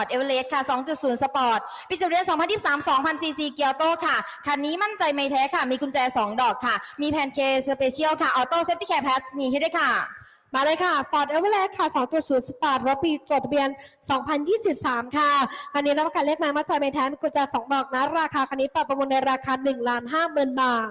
Ford Everest ค่ะ 2.0 Sport ปีจดทะเบียน 2023 2,000 cc เกียวโตค่ะ คันนี้มั่นใจไม่แท้ค่ะ มีกุญแจ 2 ดอกค่ะ มีแพนเคสเปเชียลค่ะ ออโต้เซฟตี้แคร์แพสมีให้ด้วยค่ะ มาเลยค่ะ Ford Everest ค่ะ 2.0 Sport รถปีจดทะเบียน 2023 ค่ะ คันนี้รับประกันเลขไม้มาใจไม่แท้มีกุญแจ 2 ดอกนะ ราคาคันนี้ปรับประมูลในราคา1ล้าน5หมื่นบาท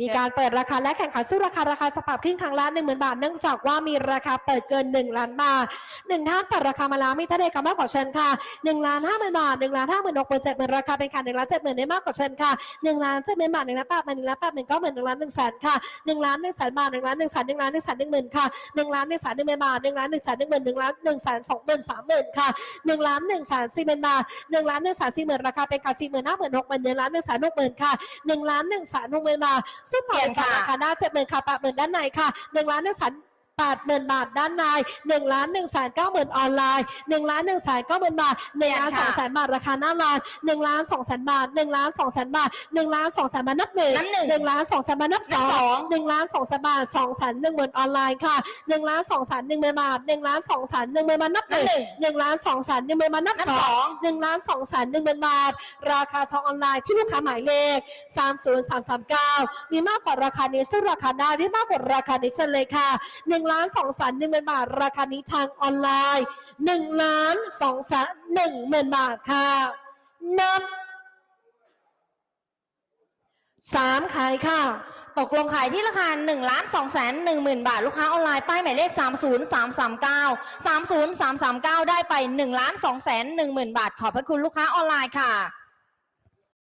มีการเปิดราคาและแข่งขันสู้ราคาราคาสปรับขึ้นครั้งละ1 0,000 บาท เนื่องจากว่ามีราคาเปิดเกิน 1 ล้านบาทหนึ่งท่านเปิดราคามาแล้วมีท่านใดกำมากกว่าเชิญค่ะ1ล้าน5หมื่นบาท1ล้าน5หมื่น6หมื่น7หมื่นราคาเป็นค่ะ1ล้าน7หมื่นได้มากกว่าเชิญค่ะ1ล้าน7หมื่นบาท1ล้าน8หมื่น1ล้าน8หมื่น9หมื่น1ล้าน1แสนค่ะ1ล้าน1แสนบาท1ล้าน1แสน1ล้าน1แสน1หมื่นค่ะ1ล้าน1แสน1หมื่นบาท1ล้าน1แสน1หมื่น1ล้าน1แสน2หมื่น3หมื่นค่ะ1ล้าน1แสน4หมื่นบาท1ล้าน1แสน4หมื่นราคาเป็นค่ะ4หมื่น5หมื่น6หมื่น1ล้าน1แสน6หมื่นค่ะ1ล้าน1แสน6หมื่นบาทซึ่งเปลี่ยนค่ะราคาได้เจ็ดหมื่นค่ะแปดหมื่นด้านในค่ะหนึ่งล้านหนึ่งแสน แปดหมื่นบาทด้านในหนึ่งล้านหนึ่งแสนเก้าหมื่นออนไลน์หนึ่งล้านหนึ่งแสนเก้าหมื่นบาทหนึ่งล้านสองแสนบาท ราคาหน้าร้านหนึ่งล้านสองแสนบาทหนึ่งล้านสองแสนบาทหนึ่งล้านสองแสนบาทนับหนึ่งนับหนึ่งหนึ่งล้านสองแสนบาทนับสนัอบสองงหนึ่งล้านสองแสนบาทสองแสนหนึ่งหมื่นออนไลน์ค่ะหนึ่งล้านสองแสนหนึ่งหมื่นบาทหนึ่งล้านสองแสนหนึ่งหมื่นบาทนับหนับนึ่งหนึ่งหนึ่งล้านสองแสนหนึ่งหมื่นบาทนับนับสสอองง หนึ่งล้านสองแสนหนึ่งหมื่นบาท ราคาซองออนไลน์ที่ลูกค้าหมายเลข 30339 มีมากกว่าราคานี้ซึ่งราคาหน้าที่มากกว่าราคานี้เช่นเลยค่ะ 1ล้าน2แสน1หมื่นบาท ราคานี้ทางออนไลน์1ล้าน2แสน1หมื่นบาทค่ะนับสามขายค่ะ ตกลงขายที่ราคา1ล้าน2แสน1หมื่นบาท ลูกค้าออนไลน์ป้ายหมายเลข 30339 30339 ได้ไป1ล้าน2แสน1หมื่นบาท ขอบพระคุณลูกค้าออนไลน์ค่ะ